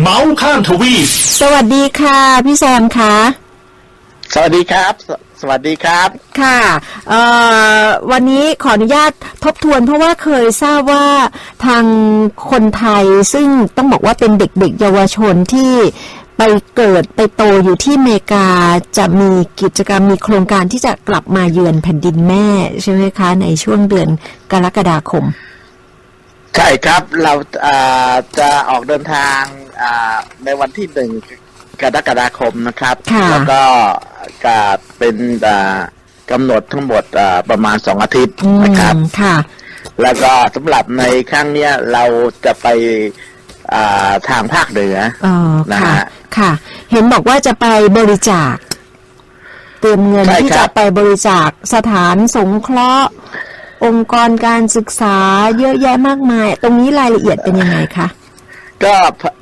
เมาส์ข้ามทวีปสวัสดีค่ะ พี่แซมคะสวัสดีครับสสวัสดีครับ ค่ะเอ่อวันนี้ขออนุญาตทบทวน เพราะว่าเคยทราบว่าทางคนไทยซึ่งต้องบอกว่าเป็นเด็กๆ เยาวชนที่ไปเกิดไปโตอยู่ที่อเมริกาจะมีกิจกรรมมีโครงการที่จะกลับมาเยือนแผ่นดินแม่ใช่ไหมคะ ในช่วงเดือนกรกฎาคม ใช่ครับเราอ่าจะออกเดินทางอ่าในวันที่หนึ่งกรกฎาคมนะครับค่ะแล้วก็จะเป็นอ่ากำหนดทั้งหมดอ่าประมาณสองอาทิตย์อืมนะครับค่ะ แล้วก็สำหรับในครั้งเนี้ยเราจะไปอ่าทางภาคเหนืออ๋อนะค่ะฮะค่ะ เห็นบอกว่าจะไปบริจาคเตรียมเงินใช่ที่ครัจะบไปบริจาคสถานสงเคราะห์ องค์กรการศึกษาเยอะแยะมากมาย ตรงนี้รายละเอียดเป็นยังไงคะก็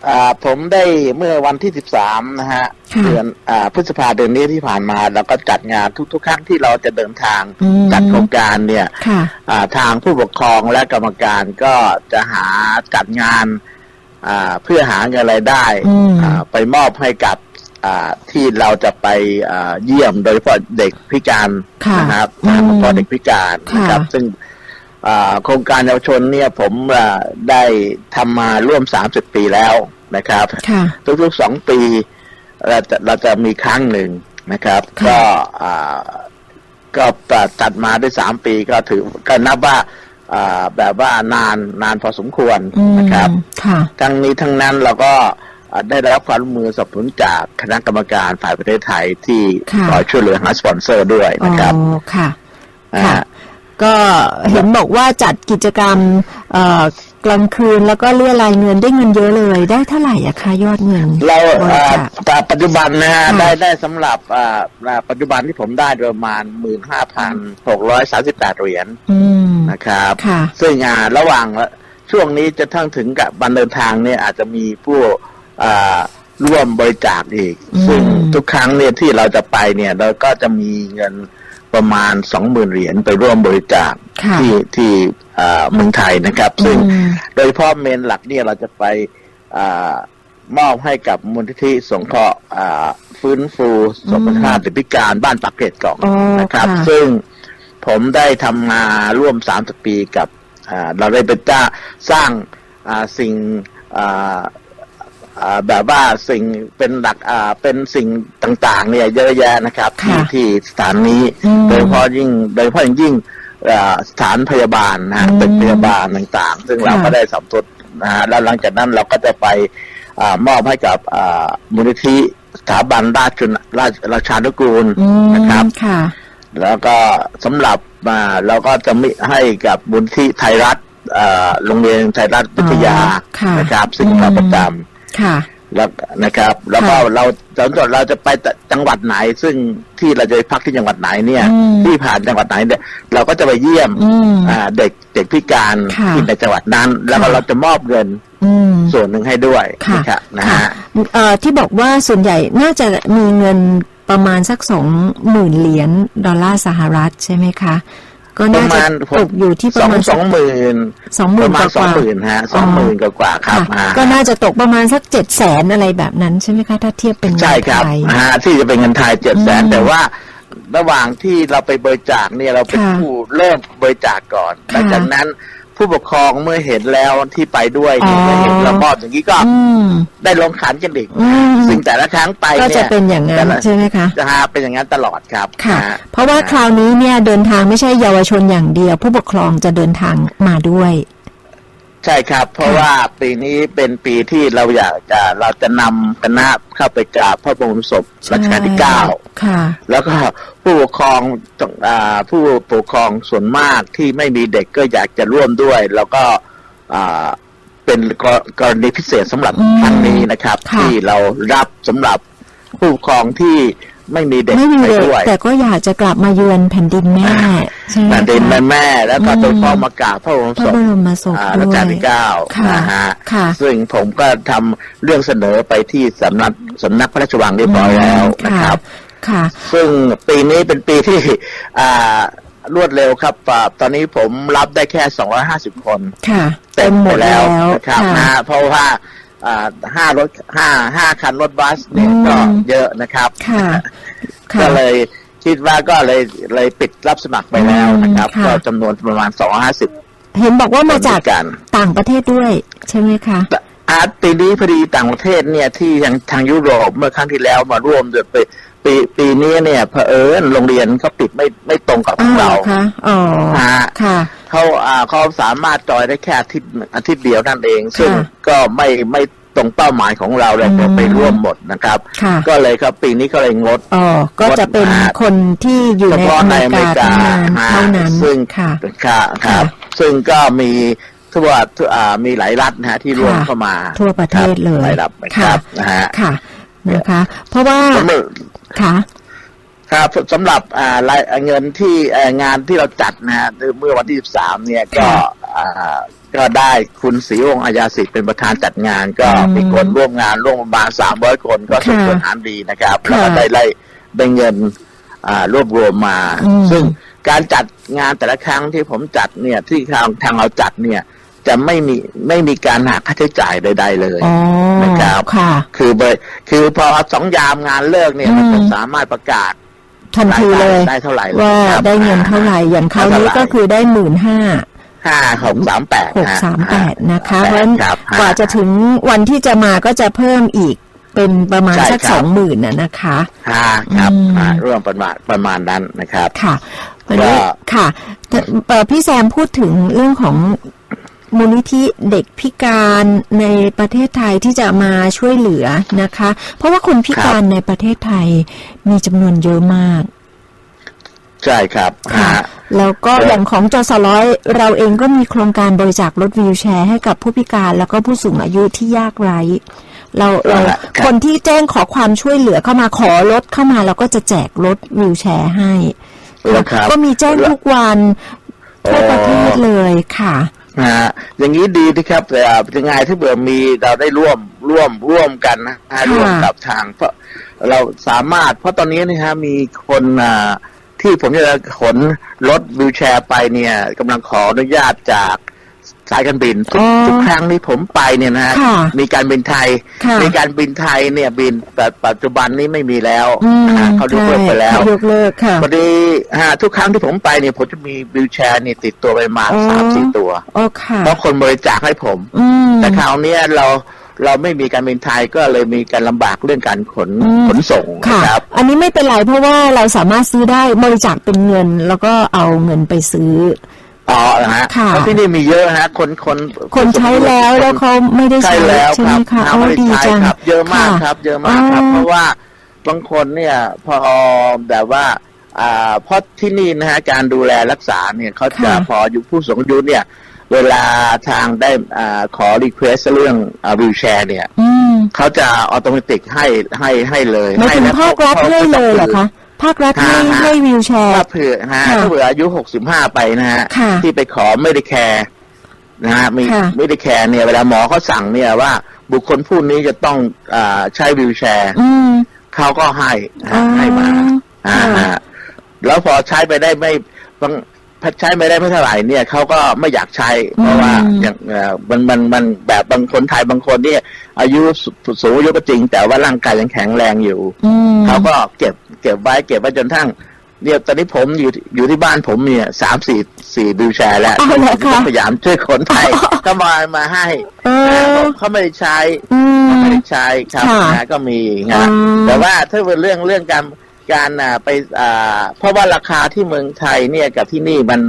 อ่าผมได้เมื่อวันที่ 13 นะฮะค่ะเดือนอาพฤษภาเดือนนี้ที่ผ่านมาเราก็จัดงานทุก ๆ ครั้งที่เราจะเดินทางอืมจัดโครงการเนี่ยค่ะอ่าทางผู้ปกครองและกรรมการก็จะหาจัดงานอ่าเพื่อหาเงินรายได้อืมอ่าไปมอบให้กับอ่า ที่เราจะไปอ่าเยี่ยมโดยเฉพาะเด็กพิการค่ะนะครับอืมโดยเฉพาะเด็กพิการนะครับค่ะซึ่งอ่าโครงการเยาวชนเนี่ยผมอ่าได้ทำมาร่วม 30 ปีแล้วนะครับค่ะทุกๆสองปีเราจะเราจะมีครั้งหนึ่งนะครับค่ะก็อ่าก็ตัดมาได้สามปีก็ถือก็นับว่าอ่าแบบว่านานนานพอสมควรอืมนะครับค่ะทั้งนี้ทั้งนั้นเราก็อ่า ได้รับความร่วมมือสนับสนุนจากคณะกรรมการฝ่ายประเทศไทยที่ค่ะคอยช่วยเหลือหาสปอนเซอร์ด้วยอ๋อนะครับค่ะอ่าค่ะ ก็เห็นบอกว่าจัดกิจกรรมเอ่อกลางคืนแล้วก็เรียรายเงินได้เงินเยอะเลยได้เท่าไหร่อะคะยอดเงิน เราบริอ่าจาคแต่ปัจจุบันนะฮะค่ะได้ได้สำหรับอ่าอ่าปัจจุบันที่ผมได้ประมาณหมื่นห้าพันหกร้อยสามสิบแปดเหรียญอืมนะครับค่ะซึ่งอ่าระหว่างช่วงนี้จะทั้งถึงกับบันเดินทางเนี่ยอาจจะมีผู้อ่า ร่วมบริจาคอีกอืมซึ่งทุกครั้งเนี่ยที่เราจะไปเนี่ย เราก็จะมีเงินประมาณสองหมื่นเหรียญไปร่วมบริจาคค่ะที่ที่อ่าเมืองไทยนะครับ ซึ่งอืมโดยเฉพาะเมนหลักเนี่ยเราจะไปอามอบให้กับมูลนิธิสงเคราะห์อ่าฟื้นฟูสมรรถภาพเด็กพิการบ้านปากเกร็ดก่อนอ๋อนะครับค่ะซึ่งผมได้ทำมาร่วม30ปีกับอ่าเราได้เป็นจ้าสร้างอ่าสิ่งอ่าอ่า แบบว่าสิ่งเป็นหลักอ่าเป็นสิ่งต่างๆ เนี่ยเยอะแยะนะครับที่ค่ะที่สถานนี้อืมโดยเฉพาะยิ่งโดยเฉพาะอย่างยิ่งอ่าสถานพยาบาลนะฮะอืมตึกพยาบาลต่างๆ ซึ่งเราค่ะก็ได้สัมทบนะฮะแล้วหลังจากนั้นเราก็จะไปอามอบให้กับอ่ามูลนิธิสถาบันราชราชราชานุกูลอืมนะครับค่ะแล้วก็สำหรับมาเราก็จะมีให้กับบุญที่ไทยรัฐเอ่อโรงเรียนไทยรัฐวิทยาอ๋อค่ะนะครับซึ่งเราประจำ ค่ะแล้วนะครับแล้วก็ค่ะเราสำหรับเราจะไปจังหวัดไหน ซึ่งที่เราจะไปพักที่จังหวัดไหนเนี่ยอืมที่ผ่านจังหวัดไหนเนี่ยเราก็จะไปเยี่ยมอืมอ่าเด็กเด็กพิการค่ะที่ในจังหวัดนั้น แล้วก็ค่ะเราจะมอบเงินอืมส่วนหนึ่งให้ด้วยค่ะนะครับนะค่ะฮะเอ่อที่บอกว่าส่วนใหญ่น่าจะมีเงินประมาณสักสองหมื่นเหรียญดอลลาร์สหรัฐใช่ไหมคะ ก็ปน่าระจะมาณตกอยู่ที่ปสอระงมาณสองหมื่นสองหปมื่นระมาณกสองว่าหมื่นฮะสองหมื่นกว่าๆครับค่ะอ่าก็น่าจะตกประมาณสักเจ็ดแสนอะไรแบบนั้นใช่ไหมคะถ้าเทียบเป็นเงินใช่ครับไทยอ่าที่จะเป็นเงินไทยเจ็ดแสนอืมแต่ว่าระหว่างที่เราไปบริจาคเนี่ยเราเป็นค่ะผู้เริ่มบริจาคก่อนหลังจากนั้น ผู้ปกครองเมื่อเห็นแล้วที่ไปด้วยเนี่ยอ๋อเมื่อเห็นเรามอบอย่างนี้ก็อืมได้ลงขันกันอีกอืมซึ่งแต่ละครั้งไปก็เนี่จะยเป็นอย่างนั้นแต่ละใช่ไหมคะจะหาเป็นอย่างนั้นตลอดครับค่ะนฮเพราะว่าคราวนี้เนี่ยเดินทางไม่ใช่เยาวชนอย่างเดียว ผู้ปกครองจะเดินทางมาด้วย ใช่ครับ เพราะว่าปีนี้เป็นปีที่เราอยากจะเราจะนำคณะเข้าไปกราบพระบรมศพรัชกาลที่เก้าค่ะ แล้วก็ผู้ปกครองต้องอ่าผู้ปกครองส่วนมากที่ไม่มีเด็กก็อยากจะร่วมด้วย แล้วก็อ่าเป็นกรกรณีพิเศษสำหรับอืมครั้งนี้นะครับค่ะที่เรารับสำหรับผู้ปกครองที่ ไม่มีเด็กไม่มีไปเด็กด้วยแต่ก็อยากจะกลับมาเยือนแผ่นดินแม่ใช่ไหมแผ่นดินคะแม่แม่ๆแล้วก็อืมโดยเฉพาะมากราบพระบรมพระศพบรมศพอ่าด้รัชวยกาลที่เก้าค่ะนะฮะค่ะซึ่งผมก็ทำเรื่องเสนอไปที่สำนักสำนักพระราชวังเรียบร้อยแล้วนะครับค่ะ ซึ่งปีนี้เป็นปีที่อ่ารวดเร็วครับอ่าตอนนี้ผมรับได้แค่ 250 คน ค่ะ เต็มหมไปดแล้แล้ววนะครับค่ะนะฮะเพราะว่าอ่า ห้ารถห้าห้าคันรถบัสเนี่ยอืมก็เยอะนะครับค่ะค่ะก็เลยคิดว่าก็เลยเลยปิดรับสมัครไปแล้วนะครับอืมค่ะก็จำนวนประมาณสองห้าสิบเห็นบอกว่ามาจากกันต่างประเทศด้วย ใช่ไหมคะอาร์ตปีนี้พอดีต่างประเทศเนี่ยที่ทางทางยุโรปเมื่อครั้งที่แล้วมาร่วมด้วยปี ปีปีนี้เนี่ยเผอิญโรงเรียนเขาปิดไม่ไม่ตรงกับขอ้าองวเราคะอ๋อฮะค่ะเขาอ่าเขาสามารถจอยได้แค่อาทิตย์อาทิตย์เดียวนั่นเอง ซึ่งค่ะก็ไม่ไม่ตรงเป้าหมายของเราเลยอืมก็ไปร่วมหมดนะครับค่ะก็เลยครับปีนี้ก็เลยงดอ๋อก็จะเป็นคนที่อยู่เฉในพาะอเมในริอเมริกากาเท่านั้นฮะเท่านั้นซึ่งค่ะค่ะครับ ซึ่งก็มีทั่วทั่วอ่ามีหลายรัฐนะฮะที่ร่วมค่ะเข้ามา ทั่วประเทศเลยหลายรัฐนะคค่ะรับนะฮะค่ะนะคะเพราะว่าสำหรับ ค่ะครับสำหรับอ่ารายเงินที่เอ่องานที่เราจัดนะฮะเมื่อวันที่ 13 เนี่ยก็ค่ะอ่าก็ได้คุณศรีวงศ์อาญาสิทธิ์เป็นประธานจัดงาน ก็อืมมีคนร่วมงานร่วมประมาณ 300 คนก็สมควรค่ะหารดีนะครับค่ะแล้วก็ได้ไล่ได้เงินอ่ารวบรวมมาอืมซึ่งการจัดงานแต่ละครั้งที่ผมจัดเนี่ยที่ทางทางเราจัดเนี่ย จะไม่มีไม่มีการหักค่าใช้จ่ายใด ๆ เลยอ๋อนะครับค่ะ คือเบยคือพอสองยามงานเลิกเนี่ยอืมมันจะสามารถประกาศทันทีเลยได้เท่าไหร่เลยว่าครับได้เงินเท่าไหร่อย่างคราวนี้ก็คือได้หมื่นห้าห้าหกสามแปดหกสามแปดนะคะเพราะฉะนั้นครับกว่าจะถึงวันที่จะมาก็จะเพิ่มอีกเป็นประมาณใช่สักครับสองหมื่นน่ะนะคะห้าครับอืมอ่าร่วมประมาณประมาณนั้นนะครับ ค่ะวันนี้ก็ค่ะแต่เอ่อพี่แซมพูดถึงเรื่องของ มูลนิธิเด็กพิการในประเทศไทยที่จะมาช่วยเหลือนะคะ เพราะว่าคนพิการในประเทศไทยมีจำนวนเยอะมาก ใช่ครับค่ะฮะแล้วก็เออออย่างของจสร้อยเราเองก็มีโครงการบริจาครถวีลแชร์ให้กับผู้พิการแล้วก็ผู้สูงอายุที่ยากไร้เราเราคนที่แจ้งขอความช่วยเหลือเข้ามาขอรถเข้ามาเราก็จะแจกรถวีลแชร์ให้นะครับก็มีแจ้งทุกวันทั่วประเทศเลยค่ะ ฮะอย่างนี้ดีนะครับแต่ยังไงที่เบื่อมีเราได้ร่วมร่วมร่วมกันนะฮะค่ะร่วมกับทางเพราะเราสามารถ เพราะตอนนี้นะฮะมีคนอ่าที่ผมจะขนรถวิวแชร์ไปเนี่ยกำลังขออนุญาตจาก สายการบินทุกอ๋อทุกครั้งที่ผมไปเนี่ยนะฮะค่ะมีการบินไทยค่ะมีการบินไทยเนี่ยบินแต่ปัจจุบันนี้ไม่มีแล้วอืมนะฮะเขายกเลิกไปแล้วใช่เขายกเลิกค่ะพอดีฮะทุกครั้งที่ผมไปเนี่ยผมจะมีวิวแชร์นี่ติดตัวไปประมาณอ๋อสามสี่ตัวโอ้ค่ะเพราะคนบริจาคให้ผมอืมแต่คราวเนี้ยเราเราไม่มีการบินไทยก็เลยมีการลำบากเรื่องการขนอืมขนส่งค่ะนะครับ อันนี้ไม่เป็นไรเพราะว่าเราสามารถซื้อได้บริจาคเป็นเงิน แล้วก็เอาเงินไปซื้อ อ๋อนะฮะค่ะเพราะที่นี่มีเยอะฮะ คนคนคนใช้แล้วแล้วเขาไม่ได้ใช่ใช้แล้วใช่คไหมรับคะน้ำโอ้ไม่ได้ดีใช้จัง ครับ เยอะมากค่ะครับ เยอะมากครับ อ๋อ เพราะว่าบางคนเนี่ย พอแบบว่า อ่าเพราะที่นี่นะฮะการดูแลรักษาเนี่ยเขาจะค่ะพออยู่ผู้สูงอายุเนี่ย เวลาทางได้อ่าขอรีเควสเรื่องวิวแชร์เนี่ย อืมเขาจะออโตเมติกให้ให้ให้เลยหมายถึงแล้วภาครัฐให้เลยเหรอคะ ภาครัฐให้ฮะให้วิวแชร์ถ้าเผื่อฮะค่ะถ้าเผื่ออายุหกสิบห้าไปนะฮะค่ะที่ไปขอไม่ได้แคร์นะฮะมีค่ะไม่ได้แคร์เนี่ยเวลาหมอเขาสั่งเนี่ยว่า บุคคลผู้นี้จะต้องอาใช้วิวแชร์อืมเขาก็ให้อ๋อฮะให้มาค่ะอ่าฮะแล้วพอใช้ไปได้ไม่บางใช้ไม่ได้ไม่เท่าไหร่เนี่ยเขาก็ไม่อยากใช้ เพราะว่าอย่างเอ่อมันมันมันแบบบางคนไทยบางคนเนี่ย อายุสูสูงอายุก็จริง แต่ว่าร่างกายยังแข็งแรงอยู่อืมเขาก็เก็บเก็บไว้เก็บไว้จนทั้งเนี่ยตอนนี้ผมอยู่อยู่ที่บ้านผมเนี่ยสามสี่สี่วิวแชร์แล้วเอาเหรอคะผมพยายามช่วยคนไทยก็มามาให้เออเขาไม่ได้ใช้อืมเขาไม่ได้ใช้ครับค่ะนะก็มีอืนะมแต่ว่าถ้าเป็นเรื่องเรื่องการการอ่าไปอ่าเพราะว่าราคาที่เมืองไทยเนี่ยกับที่นี่มัน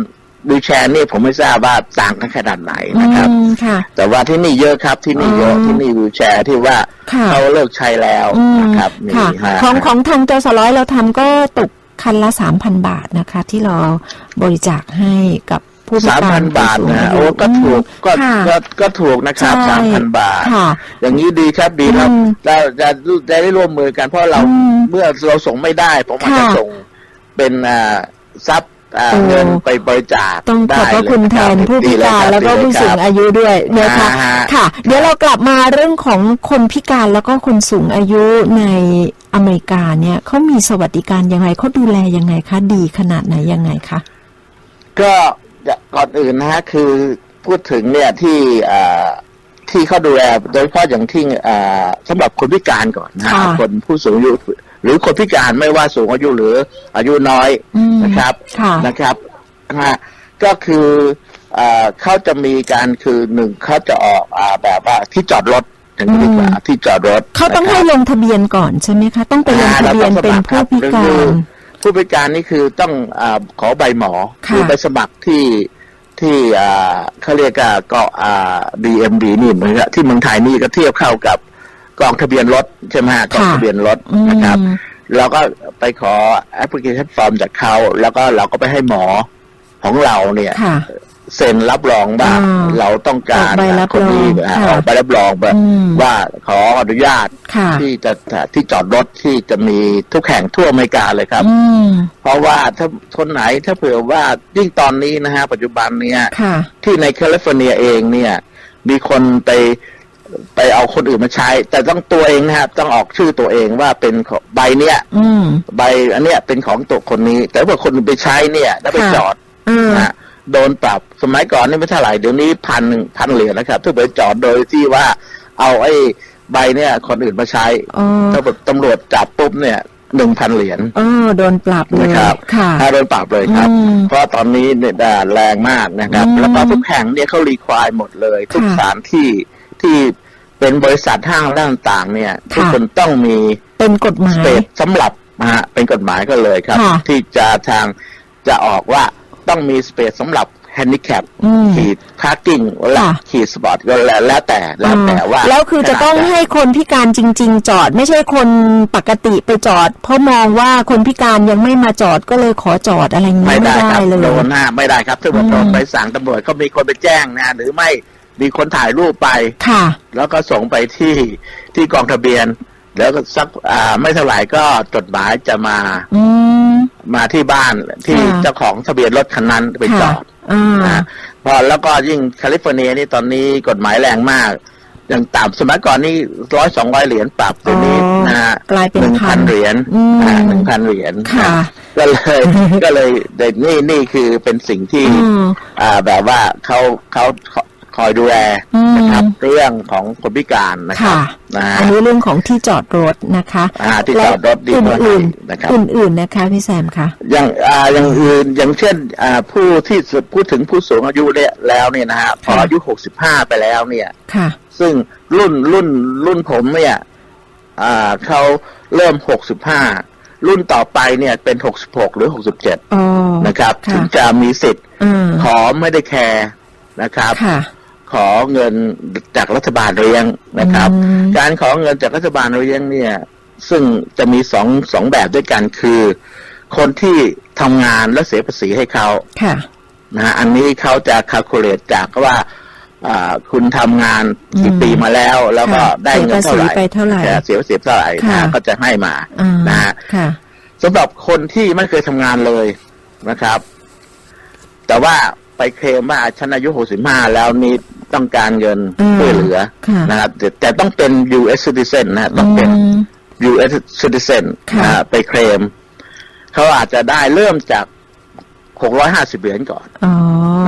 วิวแชร์นี่ผมไม่ทราบว่าต่างกันขนาดไหนนะครับอืมค่ะแต่ว่าที่นี่เยอะครับที่นี่เยอะอืมที่นี่วิวแชร์ที่ว่าค่ะเขาเลิกใช้แล้วอืมนะครับมีค่ะฮะของของทางจสร้อยเราทำก็ตกคันละสามพันบาทนะคะ ที่เราบริจาคให้กับผู้พิสามการพันบาทผู้สูงนะอาโอ้ยุก็ถูกก็ค่ะก็ก็ถูกนะครับใช่สามพันบาทค่ะอย่างนี้ดีครับดีครับอืมเราจะจะได้ร่วมมือกันเพราะเราอืมเมื่อเราส่งไม่ได้ ผมอาจจะค่ะส่งเป็นอ่าทรัพย์อ่าโอ้ เงินไปบริจาคต้องขอบพระคุณแทนผู้พิการแล้วก็ผู้สูงอายุด้วยนะคะอ่าฮะค่ะ เดี๋ยวเรากลับมาเรื่องของคนพิการแล้วก็คนสูงอายุในอเมริกาเนี่ยเขามีสวัสดิการยังไงเขาดูแลยังไงคะดีขนาดไหนยังไงคะก็ก่อนอื่นนะฮะคือพูดถึงเนี่ยที่อ่า ที่เขาดูแลโดยเฉพาะอย่างที่อ่าสำหรับคนพิการก่อนนะฮะค่ะคนผู้สูงอายุหรือคนพิการไม่ว่าสูงอายุหรืออายุน้อยอืมนะครับค่ะนะครับนะฮะก็คืออ่าเขาจะมีการคือหนึ่งเขาจะออกอ่าแบบว่าที่จอดรถอย่างนี้ดีกว่าอืมที่จอดรถเขาต้องนะคให้รับลงทะเบียนก่อนใช่ไหมคะ ต้องไปลงทะเบียนเป็นผู้พิกาคือรผู้พิการนี่คือต้องอาขอใบหมอค่ะหรือใบสมัครที่ ที่อ่าเขาเรียกว่าก็อ่า DMD นี่เหมือนกับที่เมืองไทยนี่ก็เทียบเข้ากับกองทะเบียนรถใช่ไหมฮะกองทะเบียนรถนะครับอืมเราก็ไปขอแอปพลิเคชันฟอร์มจากเขาแล้วก็เราก็ไปให้หมอของเราเนี่ยค่ะ เซ็นรับรองว่าอ่าเราต้องการออกใบรับรองคนนี้อ่าค่ะออกใบรับรองแบบอืมว่าขออนุญาตค่ะที่จะที่จอดรถที่จะมีทุกแห่งทั่วอเมริกาเลยครับอืมเพราะว่าถ้าคนไหนถ้าเผื่อว่ายิ่งตอนนี้นะฮะปัจจุบันเนี่ยค่ะที่ในแคลิฟอร์เนียเองเนี่ย มีคนไปไปเอาคนอื่นมาใช้ แต่ต้องตัวเองนะครับต้องออกชื่อตัวเองว่าเป็นของใบเนี้ยอืมใบอันเนี้ยเป็นของตัวคนนี้ แต่ว่าคนอื่นไปใช้เนี่ย แล้วไปค่ะจอดอ่านะฮะ โดนปรับ สมัยก่อนนี่ไม่เท่าไหร่เดี๋ยวนี้พันหนึ่งพันเหรียญนะครับถ้าไปจอดโดยที่ว่าเอาไอ้ใบเนี่ย คนอื่นมาใช้อ๋อถ้าแบบตำรวจจับปุ๊บเนี่ยหนึ่งพันเหรียญอ๋อโดนปรับเลยนะครับค่ะถ้าโดนปรับเลยครับอืมเพราะตอนนี้เนี่ยด่าแรงมากนะครับอืมแล้วก็ทุกแห่งเนี่ยเขารีควายหมดเลย ทุกค่ะสถานที่ที่เป็นบริษัทห้างร้านต่างๆเนี่ย ทุกค่ะคนต้องมีเป็นกฎหมาสยเปซสำหรับนะฮะเป็นกฎหมายก็เลยครับค่ะที่จะทางจะออกว่า ต้องมีสเปซสำหรับแฮนดิแคปอืมขีดพาร์กิ้งและค่ะขีดสปอร์ตก็แล้วแล้วแต่แล้วแต่ว่า แล้วคือจะต้องให้คนพิการจริง ๆ จอด ไม่ใช่คนปกติไปจอด เพราะมองว่าคนพิการยังไม่มาจอดก็เลยขอจอดอะไรอย่างนี้ไม่ไม่ได้ได้ครับเลยโดนหน้าไม่ได้ครับถ้าเกิดอืมโดนไปสั่งตำรวจก็มีคนไปแจ้งนะหรือไม่มีคนถ่ายรูปไปค่ะ แล้วก็ส่งไปที่ที่กองทะเบียน แล้วก็สักอ่าไม่เท่าไหร่ก็จดหมายจะมาอื มมาที่บ้านที่ค่ะเจ้าของทะเบียนรถคันนั้นไปจค่ะอดอ่านะพอแล้วก็ยิ่งแคลิฟอร์เนียนี่ตอนนี้กฎหมายแรงมาก อย่างต่ำสมัยก่อนนี่ร้อยสองร้อยเหรียญปรับตัวนี้อ๋อนะฮะกลายเป็นหนึ่งพัพันนเหรียญอืมหนึ่งพันเหรียญค่ะนะก็เลยก็เลยเด็กนี่นี่คือเป็นสิ่งที่อืมอ่าแบบว่าเขาเขา คอยดูแลอืมนะครับเรื่องของคนพิการนะครับค่ะนะฮะอันนี้เรื่องของที่จอดรถนะคะอ่าที่จอดรถดีและกว่าอื่นนะครับๆอื่นๆนะคะพี่แซมคะอย่างอ่าอย่างอื่นอย่างเช่นอ่าผู้ที่พูดถึงผู้สูงอายุเนี่ยแล้วเนี่ยนะฮะพอค่ะอายุหกสิบห้าไปแล้วเนี่ยค่ะซึ่งรุ่นรุ่นรุ่นผมเนี่ยอ่าเขาเริ่มหกสิบห้ารุ่นต่อไปเนี่ยเป็นหกสิบหกหรือหกสิบเจ็ดอ๋อนะครับค่ะถึงจะมีสิทธิ์อืมขอไม่ได้แคร์นะครับค่ะ ขอเงินจากรัฐบาลเลี้ยงนะครับอืมการขอเงินจากรัฐบาลเลี้ยงเนี่ย ซึ่งจะมีสองสองแบบด้วยกันคือ คนที่ทำงานและเสียภาษีให้เขาค่ะนะฮะอันนี้เขาจะค a l c u l a t e จากว่าอ่าคุณทำงานกี่อืมปีมาแล้ว แล้วก็ค่ะได้เงินเท่าไหร่เสียภาษีไปเท่าไหร่แต่เสียภาษีเท่าไหร่นะค่ะฮะก็จะให้มาอ่านะฮะค่ะสำหรับคนที่ไม่เคยทำงานเลยนะครับ แต่ว่าไปเคลมว่าฉันอายุ65แล้วนี่ ต้องการเงินอืมช่วยเหลือค่ะนะครับแต่แต่ต้องเป็น U.S. citizen นะฮะต้องเป็นม U.S. citizen ค่ะนะฮะไปเคลมเขาอาจจะได้เริ่มจาก650เหรียญก่อนอ๋อ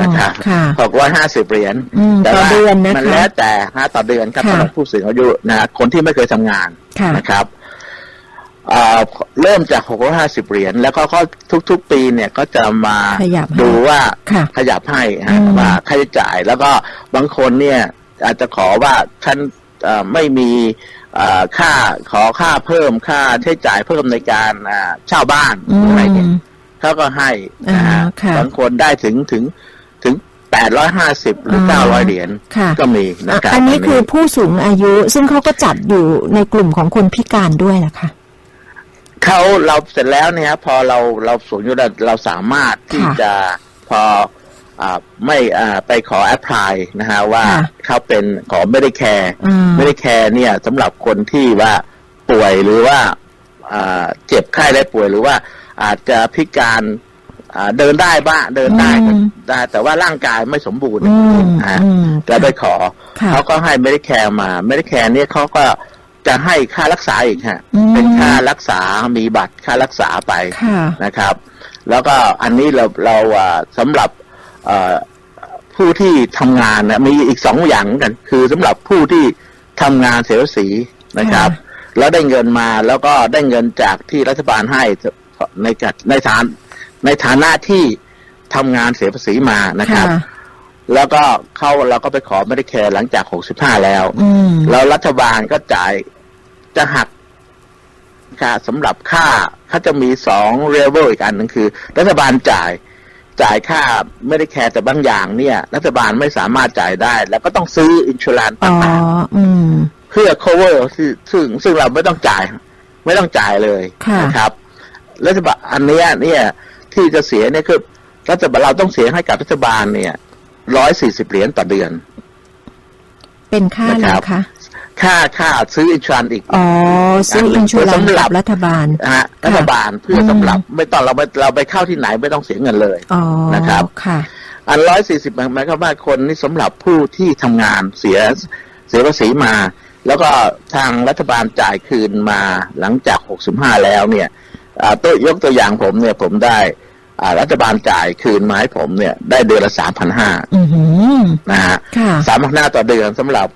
นะครับค่ะ650เหรียญอืมแต่ต่อว่าเดือนนะคะมันแล้วแต่ฮะต่อเดือนครับค่ะสำหรับผู้สูงอายุนะฮะคนที่ไม่เคยทำงานค่ะนะครับอ่า เริ่มจาก 650 เหรียญ แล้วก็เขาทุก ๆ ปีเนี่ยก็จะมาขยับให้ดูว่าค่ะขยับให้อืฮะมว่าค่าใช้จ่าย แล้วก็บางคนเนี่ยอาจจะขอว่าฉันเอ่อไม่มีอ่าค่าขอค่าเพิ่มค่าใช้จ่ายเพิ่มในการอ่าเช่าบ้านอืมอะไรเนี่ยเขาก็ให้นะฮะอ่าค่ะบางคนได้ถึงถึงถึง850หรืออ่า900เหรียญค่ะก็มีนะครับอันนี้คือผู้สูงอายุซึ่งเขาก็จัดอยู่ในกลุ่มของคนพิการด้วยนะคะ เขาเราเสร็จแล้วเนี่ยพอเราเราสูงอายุเราเราสามารถที่ค่ะจะพออ่าไม่อ่าไปขอแอพพลายนะฮะว่าค่ะเขาเป็นขอไม่ได้แคร์อืมไม่ได้แคร์เนี่ยสำหรับคนที่ว่าป่วยหรือว่าอ่าเจ็บไข้ได้ป่วยหรือว่าอาจจะพิการอ่าเดินได้บ้างเดินได้อืมได้แต่ว่าร่างกายไม่สมบูรณ์อืมนะฮะอืมแล้วไปขอค่ะเขาก็ให้ไม่ได้แคร์มาไม่ได้แคร์เนี่ยเขาก็ จะให้ค่ารักษาอีกฮะอืมเป็นค่ารักษา มีบัตรค่ารักษาไปค่ะนะครับ แล้วก็อันนี้เราเราอ่าสำหรับเอ่อผผู้ที่ทำงานนะมีอีกสองอย่างเหมือนกัน คือสำหรับผู้ที่ทำงานเสียภาษีนะครับ แล้วได้เงินมาแล้วก็ได้เงินจากที่รัฐบาลให้ในจัดในฐานในฐานะที่ทำงานเสียภาษีมานะครับค่ะแล้วก็เขาเราก็ไปขอไม่ได้แคร์หลังจาก 65 แล้วอืมแล้วรัฐบาลก็จ่าย จะหักค่าสำหรับค่าเขาจะมีสองเรเวลอีกอันหนึงคือ รัฐบาลจ่ายจ่ายค่าไม่ได้แคร์แต่บางอย่างเนี่ย รัฐบาลไม่สามารถจ่ายได้ แล้วก็ต้องซื้ออินชูรันอ๋อต่างอืมๆเพื่อ cover ซึ่งซึ่งซึ่งเราไม่ต้องจ่าย ไม่ต้องจ่ายเลยค่ะนะครับรัฐบาลอันเนี้ยเนี่ยที่จะเสียเนี่ยคือรัฐบาลเราต้องเสียให้กับรัฐบาลเนี่ยร้อยสี่สิบเหรียญต่อเดือน เป็นค่าอะไรนะครับคะ ค่าค่าซื้ออินชูรันอีกอ๋อซื้ออินชูรันสำหรับกับรัฐบาลนะฮะค่ะรัฐบาลเพื่ออมสำหรับไม่ต้องเราไปเราไปเข้าที่ไหนไม่ต้องเสียเงินเลยอ๋อนะครับค่ะ อันร้อยสี่สิบหมายความว่าคนนี่สำหรับผู้ที่ทำงานเสียเสียภาษีมา แล้วก็ทางรัฐบาลจ่ายคืนมาหลังจากหกสิบห้าแล้วเนี่ยอ่าตัวยกตัวอย่างผมเนี่ยผมได้อ่ารัฐบาลจ่ายคืนมาให้ผมเนี่ย ได้เดือนละสามพันห้าอือหือนะฮะค่ะสามพันห้าต่อเดือนสำหรับ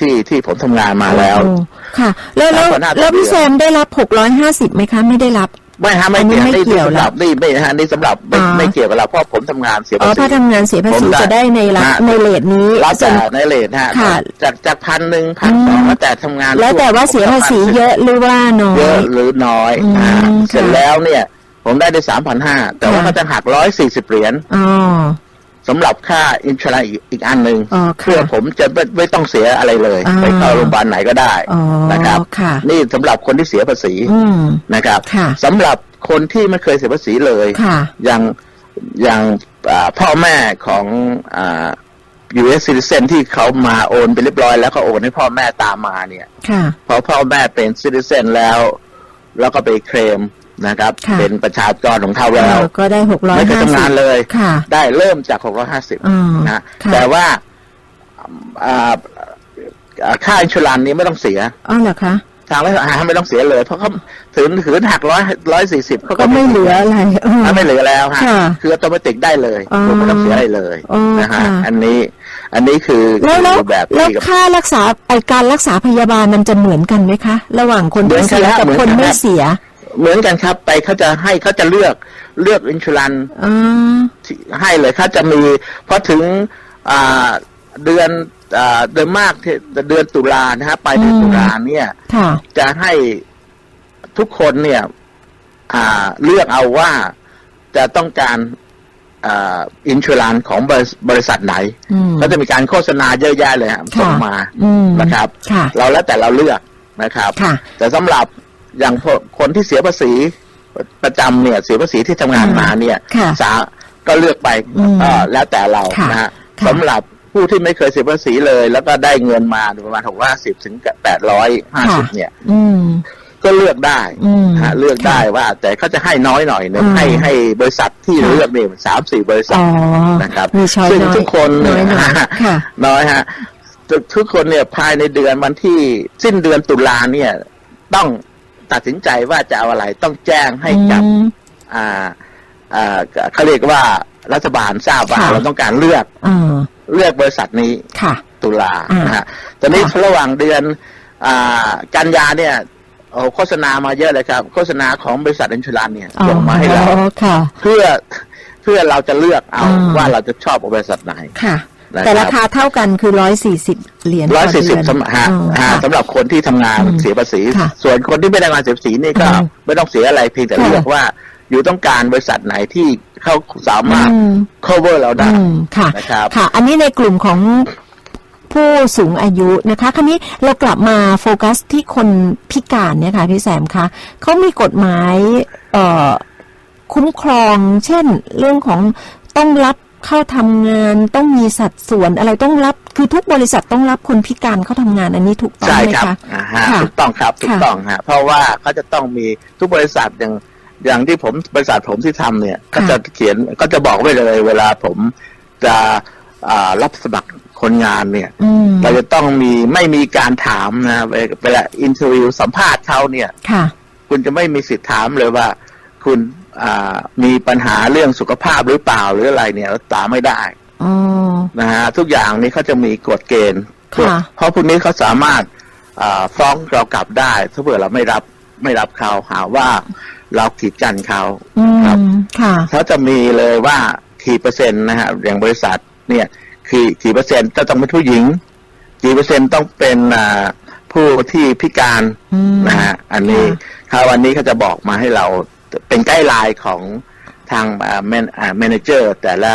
ที่ที่ผมทำงานมาแล้วโอ้ค่ะ แล้วแล้วสามพันห้าต่อแล้วพี่เดือนแซมได้รับหกร้อยห้าสิบไหมคะ ไม่ได้รับไม่ฮะไม่อันนี้เกี่ยวไม่นี่เกี่ยวสำหรับละนี่ไม่ฮะนี่สำหรับไม่อ๋อไม่เกี่ยวกับเราเพราะผมทำงานเสียอ๋อภาษีถ้าทำงานเสียภาษีผมได้จะได้ในรัฐฮะในเลทนี้แล้วส่แต่วนในเลทฮะค่ะจากจากพันหนึ่งพันสองแล้วแต่ทำงาน แล้วแต่ว่าเสียภาษีเยอะหรือว่าน้อเยอะยหรือน้อยอืมอ่าค่ะเสร็จแล้วเนี่ย ผมได้ได้สามพันห้าแต่ว่าค่ะเขาจะหักร้อยสี่สิบเหรียญอ๋อ สำหรับค่าอินชราอีกอีกอันหนึ่งอ๋อค่ะเพื่อผมจะไม่ไม่ต้องเสียอะไรเลยอ่าไปเข้าโรงพยาบาลไหนก็ได้อ๋อนะครับค่ะนี่สำหรับคนที่เสียภาษีอืมนะครับค่ะสำหรับคนที่ไม่เคยเสียภาษีเลยค่ะอย่างอย่างอ่าพ่อแม่ของอ่า U.S. citizen ที่เขามาโอนไปเรียบร้อยแล้วก็โอนให้พ่อแม่ตามมาเนี่ยค่ะพอพ่อแม่เป็น citizen แล้ว แล้วก็ไปเคลม นะครับค่ะเป็นประชากรของเขาแล้วเออก็ได้หกร้อยไม่เคยห้าทำสิงานบเลยค่ะได้เริ่มจาก650อืมนะค่ะแต่ว่าอ่าอ่าค่าอินชูรันนี้ไม่ต้องเสียอ๋อเหรอคะทางรัฐบาลไม่ต้องเสียเลย เพราะเขาถือถือหักร้อยร้อยสี่สิบเขาก็ไม่เหลืออะไรเออถ้าไม่เหลือแล้วฮะค่ะคืออัตโนมัติได้เลยอ๋อคุณไม่ต้องเสียอะไรเลยอ๋อนะฮะค่ะอันนี้อันนี้คือแล้วแล้วคือแบบแล้วที่กับค่ารักษาไอการรักษาพยาบาลมันจะเหมือนกันไหมคะ ระหว่างคนเหมืที่อนกันเสียครับกับเหมือนคนกันไม่ครับเสีย เหมือนกันครับ ไปเขาจะให้เขาจะเลือกเลือกอินชูรันอ๋อที่ให้เลยเขาจะมีพอถึงอ่าเดือนอ่าเดือนมากที่เดือนตุลานะฮะไปเดือนอืมตุลาเนี่ยค่ะจะให้ทุกคนเนี่ยอ่าเลือกเอาว่าจะต้องการอ่าอินชูรันของบริษบริษัทไหนอืมก็จะมีการโฆษณาเยอะแยะเลยฮะค่ะส่งมาอืมนะครับค่ะเราแล้วแต่เราเลือกนะครับค่ะแต่สำหรับ อย่างพวกคนที่เสียภาษีประจำเนี่ยเสียภาษีที่ทำงานมาเนี่ยค่ะสาก็เลือกไปอืมเอ่อแล้วแต่เราค่ะนะฮะค่ะสำหรับผู้ที่ไม่เคยเสียภาษีเลย แล้วก็ได้เงินมาประมาณหกร้อยสิบถึงแปดร้อยห้าสิบเนี่ยอืมก็เลือกได้อืมนะฮะเลือกได้ว่า แต่เขาจะให้น้อยหน่อยนึงอืมให้ให้บริษัทที่ค่ะเลือกเนี่ยสามสี่บริษัทอ๋อนะครับมีช้อยซึ่งน้อยทุกคนน้อยหน่อยนะฮะค่ะน้อยฮะทุกทุกคนเนี่ยภายในเดือนวันที่สิ้นเดือนตุลาเนี่ย ต้อง ตัดสินใจว่าจะเอาอะไรต้องแจ้งให้กับอืมอ่าอ่าเขาเรียกว่ารัฐบาลทราบว่าค่ะเราต้องการเลือกอ่าเลือกบริษัทนี้ค่ะ ตุลาอ่านนะฮะตอนนี้ค่ะระหว่างเดือนอ่ากันยาเนี่ยโอ้โฆษณามาเยอะเลยครับ โฆษณาของบริษัทอินชูรันเนี่ยส่งมาให้เราอ๋อค่ะเพื่อเพื่อเราจะเลือกเอาอ่าว่าเราจะชอบบริษัทไหนค่ะนะครับ แต่ราคาเท่ากันคือร้อยสี่สิบเหรียญร้อยต่สี่สิบเดืนสำหรับฮะอ๋อฮะค่ะสำหรับคนที่ทำงานอืมเสียภาษีค่ะส่วนคนที่ไม่ได้งานเสียภาษีนี่ก็อืมไม่ต้องเสียอะไรเพียงแต่ค่ะเลือกว่าอยู่ต้องการบริษัทไหนที่เขาสามารถอืม cover เราได้อืมค่ะนะครับค่ะ อันนี้ในกลุ่มของผู้สูงอายุนะคะคราวนี้เรากลับมาโฟกัสที่คนพิการเนี่ยค่ะพี่แสมคะเขามีกฎหมาย เอ่อคุ้มครอง เช่น เรื่องของต้องรับ เข้าทำงานต้องมีสัดส่วนอะไรต้องรับ คือทุกบริษัทต้องรับคนพิการเข้าทำงานอันนี้ถูกต้องใช่ไหมครับคะอ่าฮะค่ะถูกต้องครับถูกค่ะต้องฮะเพราะว่าเขาจะต้องมีทุกบริษัทอย่างอย่างที่ผมบริษัทผมที่ทำเนี่ย ก็จะเขียนก็จะบอกไว้เลย เวลาผมจะอ่ารับสมัครคนงานเนี่ยอืมเราจะต้องมีไม่มีการถามนะเวเวลาอินเทอร์วิวสัมภาษณ์เขาเนี่ยค่ะคุณจะไม่มีสิทธิ์ถามเลยว่า คุณอ่า มีปัญหาเรื่องสุขภาพหรือเปล่าหรืออะไรเนี่ยเราตามไม่ได้อ๋อนะฮะทุกอย่างนี้เขาจะมีกฎเกณฑ์ค่ะเพราะพวกนี้เขาสามารถอ่าฟ้องเรากลับได้ ถ้าเผื่อเราไม่รับไม่รับเขาหาว่าเราขีดกันเขาอืครับมค่ะเขาจะมีเลยว่ากี่เปอร์เซ็นต์นะฮะอย่างบริษัทเนี่ยกี่กี่เปอร์เซ็นต์จะต้องเป็นผู้หญิง กี่เปอร์เซ็นต์ต้องเป็นอ่าผู้ที่พิการอืมนะฮะอันนี้ค่ะเขาวันนี้เขาจะบอกมาให้เรา เป็นใกล้ไลน์ของทางแมนแมเนเจอร์แต่ละ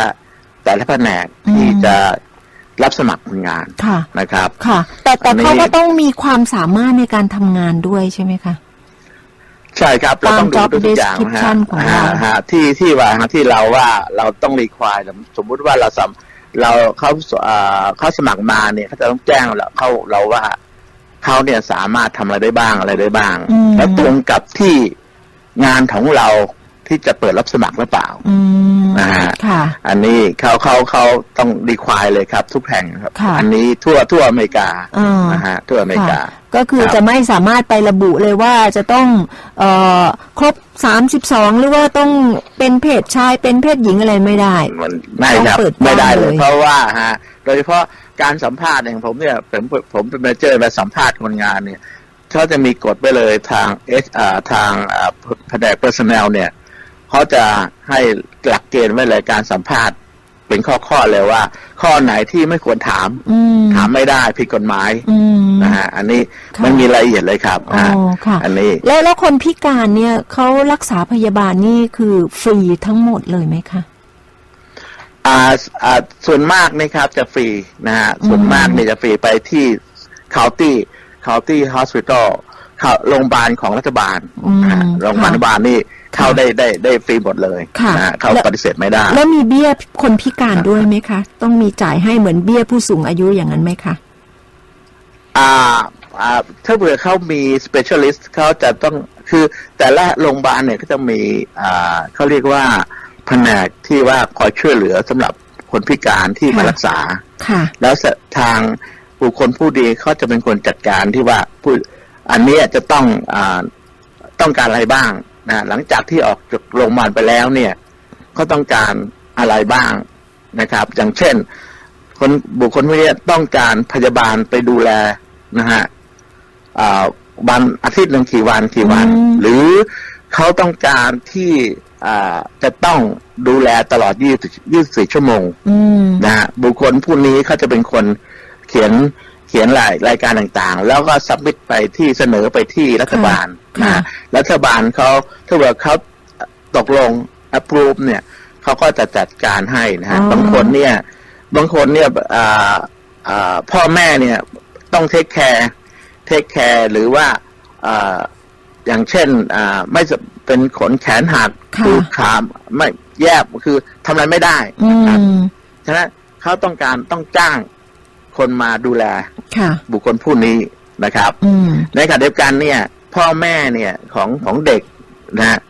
แต่ละแผนกที่จะรับสมัครคนงานค่ะนะครับ ค่ะ แต่แต่อันนี้เขาก็ต้องมีความสามารถในการทำงานด้วยใช่ไหมคะใช่ครับเราต้องดูตาม job ทุกอย่างนะฮะ description ของเราฮะฮะที่ที่ว่าฮะที่เราว่าเราต้องรีควายสมมุติว่าเราสมเราเขาอ่าเขาสมัครมาเนี่ยเขาจะต้องแจ้งเราเขาเราว่าเขาเนี่ยสามารถทำอะไรได้บ้างอะไรได้บ้างอืมแล้วตรงกับที่ งานของเราที่จะเปิดรับสมัครหรือเปล่าอืมนะฮะค่ะ อันนี้เขาเขาเขาต้องรีควายเลยครับทุกแห่งครับ ค่ะอันนี้ทั่วทั่วอเมริกาอ่าน นะฮะทั่วอเมริกา ค่ะก็คือครับจะไม่สามารถไประบุเลยว่าจะต้องเอ่อครบสามสิบสองหรือว่าต้องเป็นเพศชายเป็นเพศหญิงอะไรไม่ได้ มันไม่ครับต้องเปิดกว้างไม่ได้เลยเลย เพราะว่าฮะโดยเฉพาะการสัมภาษณ์อย่างผมเนี่ยผมผมเป็นแมเนเจอร์มาสัมภาษณ์คนงานเนี่ย เขาจะมีกฎไปเลยทางเอชอ่าทางอ่าแผนก personnel เนี่ยเขาจะให้หลักเกณฑ์ไว้เลยการสัมภาษณ์ เป็นข้อข้อๆเลยว่า ข้อไหนที่ไม่ควรถามอืมถามไม่ได้ผิดกฎหมายอืมนะฮะอันนี้ค่ะมันมีรายละเอียดเลยครับอ๋อฮะค่ะอันนี้ แล้วแล้วคนพิการเนี่ยเขารักษาพยาบาลนี่คือฟรีทั้งหมดเลยไหมคะอ่าอ่าส่วนมากนะครับจะฟรีนะฮะส่วนมากเนี่ยจะฟรีไปที่ county county hospital เข้าโรงพยาบาลของรัฐบาลอืมนะฮะโรงพยาบาลค่ะรัฐบาลนี่เข้าได้ได้ได้ฟรีหมดเลยค่ะนะฮะเข้าแล้วปฏิเสธไม่ได้ แล้วมีเบี้ยคนพิการด้วยไหมคะ ต้องมีจ่ายให้เหมือนเบี้ยผู้สูงอายุอย่างนั้นไหมคะอ่าอ่าถ้าเผื่อเขามี specialist เขาจะต้องคือแต่ละโรงพยาบาลเนี่ยก็จะมีอ่าเขาเรียกว่าแผนกที่ว่าคอยช่วยเหลือสำหรับคนพิการที่มาค่ะรักษาค่ะแล้วทาง บุคคลผู้ดีเขาจะเป็นคนจัดการที่ว่าผู้อันเนี้ยจะต้องอาต้องการอะไรบ้างนะหลังจากที่ออกจากโรงพยาบาลไปแล้วเนี่ยเขาต้องการอะไรบ้างนะครับ อย่างเช่น คนบุคคลพวกเนี้ยต้องการพยาบาลไปดูแลนะฮะอ่าวันอาทิตย์หนึ่งกี่วันกี่วันอืมหรือเขาต้องการที่อ่าจะต้องดูแลตลอด 24 24ชั่วโมงอืมนะฮะบุคคลผู้นี้เขาจะเป็นคน เขียนเขียนรายรายการต่างๆ แล้วก็สับมิดไปที่เสนอไปที่รัฐบาลค่ะนะฮะรัฐบาลเขาถ้าว่าเขาตกลง approve เนี่ยเขาก็จะจัดการให้นะฮะอ๋อบางคนเนี่ยบางคนเนี่ยอ่าอ่าพ่อแม่เนี่ยต้องเทคแคร์เทคแคร์หรือว่าอ่าอย่างเช่นอ่าไม่สเป็นขนแขนหักค่ะอขาไม่แยบคือทำอะไรไม่ได้อืนะครับมฉะนั้นเขาต้องการต้องจ้าง คนมาดูแลค่ะบุคคลผู้นี้นะครับอืมในขณะเดียวกันเนี่ย พ่อแม่เนี่ยของของเด็กนะฮะ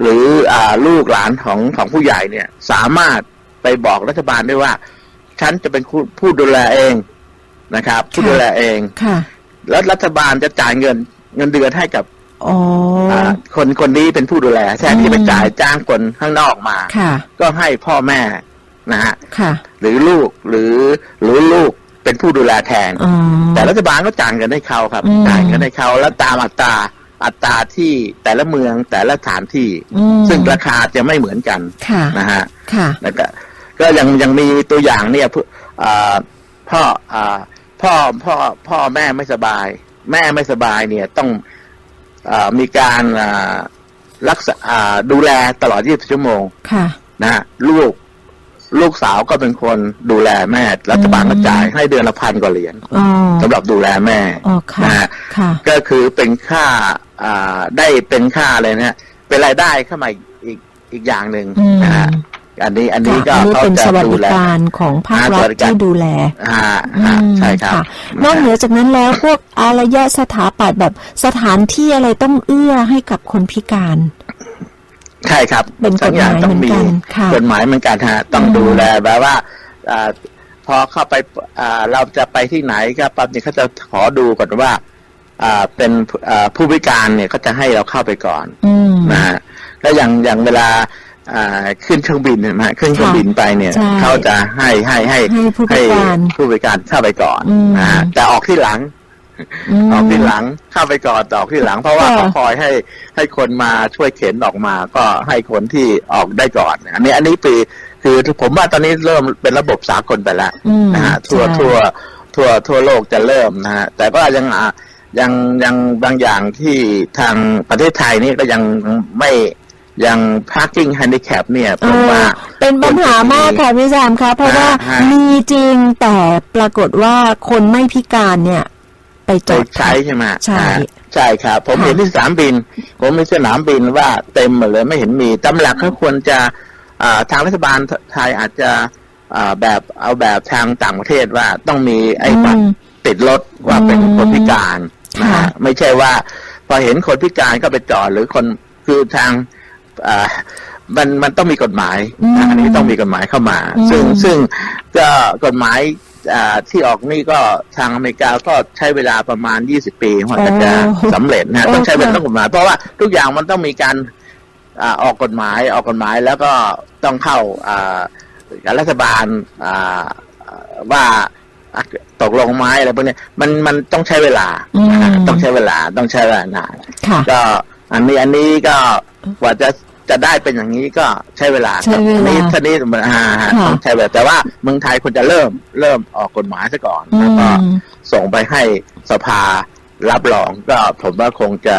หรืออ่าลูกหลานของของผู้ใหญ่เนี่ย สามารถไปบอกรัฐบาลได้ว่า ฉันจะเป็นผู้ผู้ดูแลเองนะครับ ผู้ค่ะดูแลเองค่ะแล้วรัฐบาลจะจ่ายเงินเงินเดือนให้กับอ๋ออาคนคนนี้เป็นผู้ดูแลแทนที่อืมไปจ่ายจ้างคนข้างนอกมาค่ะก็ให้พ่อแม่ นะฮะค่ะหรือลูกหรือหรือลูกเป็นผู้ดูแลแทนอ๋อแต่รัฐบาลก็จ่ายเงินให้เขาครับอืมจ่ายเงินให้เขาแล้วตามอัตราอัตราที่แต่ละเมืองแต่ละสถานที่อืมซึ่งราคาจะไม่เหมือนกันค่ะนะฮะค่ะแล้วก็ก็ยังยังมีตัวอย่างเนี่ยผู้อ่าพ่ออ่าพ่อพ่อพ่อแม่ไม่สบาย แม่ไม่สบายเนี่ยต้องอามีการอ่ารักษาอ่าดูแลตลอด 24 ชั่วโมง ค่ะ นะฮะลูก ลูกสาวก็เป็นคนดูแลแม่ รัฐบาลก็จ่ายให้เดือนละพันกว่าเหรียญอ๋อสำหรับดูแลแม่อ๋อค่ะนะฮะค่ะก็คือเป็นค่าอ่าได้เป็นค่าอะไรนะฮะเป็นรายได้เข้ามาอีกอีกอย่างหนึ่งอืมนะฮะอันนี้อันนี้ก็ค่ะอันนี้เขาเป็นจะสวัสดูดิแลการของภาครัอ่าสวัฐสดิการที่ดูแลฮะอืฮะมใช่ครับะนอกเหนือจากนั้นแล้วพวกอารยสถาปัตย์แบบสถานที่อะไรต้องเอื้อให้กับคนพิการ ใช่ครับเป็นกฎหมายสองอย่างต้องมีเหมือนกันค่ะกฎหมายเหมือนกันฮะต้องอืมดูแลแบบว่าอ่าพอเข้าไปอ่าเราจะไปที่ไหนก็ปั๊บเนี่ยเขาจะขอดูก่อนว่าอ่าเป็นอ่าผู้พิการเนี่ยเขาจะให้เราเข้าไปก่อนอืมนะฮะแล้วอย่างอย่างเวลาอ่าขึ้นเครื่องบินเห็นไหมขึ้นเครื่องบินไปเนี่ยใช่เขาจะให้ให้ให้ให้ผู้พิการผู้บริการเข้าไปก่อนอืมนะฮะแต่ออกที่หลังม ออกที่หลังเข้าไปก่อนแต่ออกที่หลัง เพราะว่าค่ะเขาคอยให้ให้คนมาช่วยเข็นออกมา ก็ให้คนที่ออกได้ก่อน อันนี้อันนี้คือคือผมว่าตอนนี้เริ่มเป็นระบบสากลไปแล้วอืมนะฮะทั่วใช่ทั่ว ทั่วทั่วโลกจะเริ่มนะฮะแต่ก็ยังอะยังยังบางอย่างที่ทางประเทศไทยนี่ก็ยังไม่ยัง parking handicap เนี่ยผมว่าเออเป็นปัญหามากค่ะพี่แซมคะเพราะว่าฮะมีจริงแต่ปรากฏว่าคนไม่พิการเนี่ย ไปจไปอดใช้ใช่ไหมใช่อ่าใช่ครับ ผมค่ะเห็นที่สนามบิน ผมมีสนามบินว่าเต็มหมดเลยไม่เห็นมีตำหลักเขาควรจะอ่าทางรัฐบาลไทยอาจจะอ่าแบบเอาแบบทางต่างประเทศว่าต้องมีไอ้บัตรอืมติดรถว่าเป็นอืมคนพิการนะค่ะฮะไม่ใช่ว่า พอเห็นคนพิการก็ไปจอดหรือคนคือทางอ่ามันมันต้องมีกฎหมายอืมนะอันนี้ต้องมีกฎหมายเข้ามาอืมซึ่งซึ่งก็กฎหมายอ่า ที่ออกนี่ก็ทางอเมริกาก็ใช้เวลาประมาณ 20 ปีกว่าจะโอ้สำเร็จนะฮะโอ้ต้องใช้เวลาค่ะต้องกฎหมายเพราะว่าทุกอย่างมันต้องมีการอ่าออกกฎหมายออกกฎหมายแล้วก็ต้องเข้าอ่ารัฐบาลอ่าว่าตกลงไม้อะไรพวกเนี้ยมันมันต้องใช้เวลานะฮะอืมต้องใช้เวลาต้องใช้เวลานานค่ะก็อันนี้อันนี้ก็กว่าจะ จะได้เป็นอย่างนี้ก็ใช้เวลาใช้เวลานี้ท่านี้มันอ่าฮะค่ะต้องใช้เวลาแต่ว่าเมืองไทยควรจะเริ่มเริ่มออกกฎหมายซะก่อนอืแล้วก็มส่งไปให้สภารับรองก็ผมว่าคงจะ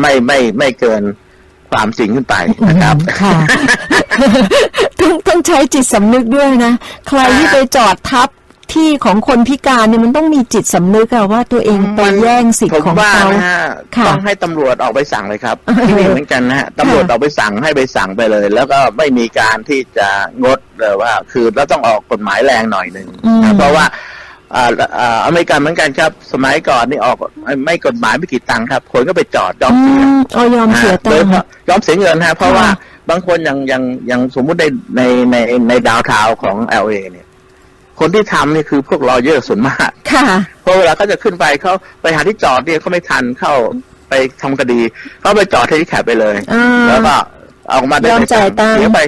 ไม่ไม่ไม่เกินความจริงขึ้นไปนะครับค่ะต้องต้องใช้จิตสำนึกด้วยนะ ใครที่ไปจอดทับ ที่ของคนพิการเนี่ยมันต้องมีจิตสำนึกอะว่าตัวเองไปแย่งสิทผธิ์มของว่าเขานะฮะค่ะต้องให้ตำรวจออกไปสั่งเลยครับเออที่นี่เหมือนกันนะฮะตำรวจออกไปสั่งให้ไปสั่งไปเลย แล้วก็ไม่มีการที่จะงดเลยว่า คือเราต้องออกกฎหมายแรงหน่อยหนึ่งอืมนะเพราะว่าอ่าอ่าอเมริกันเหมือนกันครับ สมัยก่อนนี่ออกไม่ไม่กฎหมายไม่กี่ตังค์ครับ คนก็ไปจอดยอมอืเสียมเอายอมเสียนะตัโดยงเฉค์พาะยอมเสียเงินฮะเพราะว่าบางคนอย่างอย่างอย่างสมมุติในในในในดาวเทาวของ LA เนี่ย คนที่ทำนี่คือพวกรอเยอร์ส่วนมาก ค่ะเพราะเวลาเขาจะขึ้นไปเขาไปหาที่จอดเนี่ยเขาไม่ทันเข้าไปทำคดีเขาไปจอดที่แคปไปเลยอ่าแล้วก็ออกมาได้ยอมจ่ายตังค์เสียไป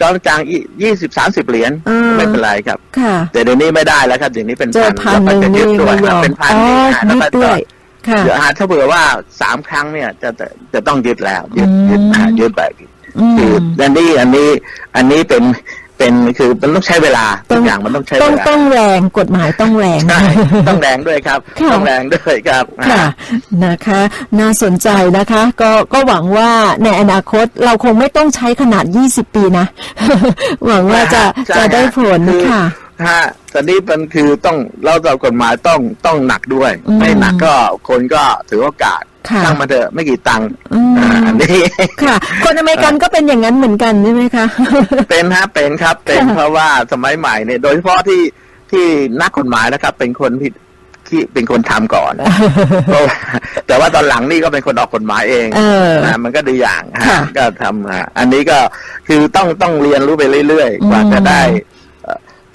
จองจางยี่สิบสามสิบเหรียญอ่าไม่เป็นไรครับค่ะแต่เดี๋ยวนี้ไม่ได้แล้วครับเดี๋ยวนี้เป็นเจอพันหนึ่งแล้วก็จะยึนี่ดด้วยไม่ยอมเป็นพันอ๋อนี่ยึแล้วดก็ด้จะวยค่ะเดี๋ยวถ้าเผื่อว่าสามครั้งเนี่ยจะจะจะต้องยึดแล้วยึดอืมยึดอ่ายึดไปอืมคืออันนี้อันนี้อันนี้เป็น เป็นคือมันต้องใช้เวลาทุกอย่างมันต้องใช้ต้อเวงลาต้องแรงกฎหมายต้องแรงใช่ต้องแรงด้วยครับค่ะต้องแรงด้วยครับค่ะนะคะ น่าสนใจนะคะ ก็ก็หวังว่าในอนาคตเราคงไม่ต้องใช้ขนาด 20 ปีนะ หวังว่าจะใช่จะได้ผลคือค่ะฮะตอนนี้มันคือต้องเราต่อกฎหมายต้องต้องหนักด้วยอืมไม่หนักก็คนก็ถือโอกาส ค่ะตั้งมาเถอะไม่กี่ตังค์อืมอ่าอันนี้ค่ะ คนอเมริกันก็เป็นอย่างนั้นเหมือนกันใช่ไหมคะ เป็นฮะเป็นครับ เป็นค่ะเพราะว่าสมัยใหม่เนี่ย โดยเฉพาะที่ที่นักกฎหมายนะครับ เป็นคนที่ที่เป็นคนทำก่อนเพราะว่าแต่ว่าตอนหลังนี่ก็เป็นคนออกกฎหมายเองเออนะมันก็ดีอย่างฮะค่ะก็ทำฮะอันนี้ก็คือต้องต้องเรียนรู้ไปเรื่อยๆ กว่าอืมจะได้เอ่อ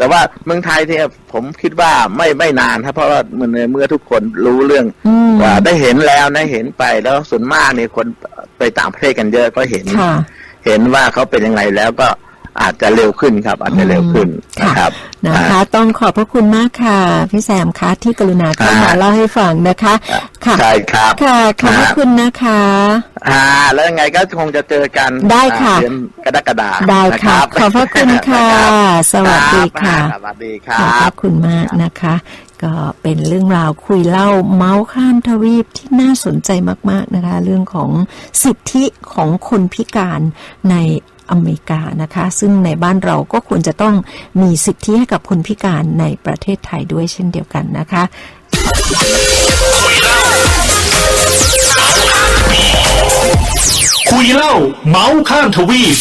แต่ว่าเมืองไทยเนี่ยผมคิดว่าไม่ไม่นานครับเพราะว่าเมื่อเมื่อทุกคนรู้เรื่องอืมว่าได้เห็นแล้วนะเห็นไปแล้วส่วนมากเนี่ยคนไปต่างประเทศกันเยอะก็เห็นค่ะเห็นว่าเขาเป็นยังไงแล้วก็ อาจจะเร็วขึ้นครับ อาจจะเร็วขึ้นค่ะนะครับนะคะ ต้องขอบพระคุณมากค่ะ พี่แซมคะที่กรุณาเข้ามาอ่าเล่าให้ฟังนะคะ ค่ะใช่ครับค่ะขอบพระอ่าคุณนะคะอ่าแล้วยังไงก็คงจะเจอกันได้ค่ะอ่าเดือนกรกฎาได้นค่ะรับขอบพระคุณค่ะรับสวัสดีค่ะรับสวัสดีคขรัอบพบระคุณมากนะคะ ก็เป็นเรื่องราวคุยเล่าเมาส์ข้ามทวีปที่น่าสนใจมาก ๆนะคะ เรื่องของสิทธิของคนพิการในอเมริกานะคะ ซึ่งในบ้านเราก็ควรจะต้องมีสิทธิให้กับคนพิการในประเทศไทยด้วยเช่นเดียวกันนะคะคุยเล่าเมาส์ข้ามทวีป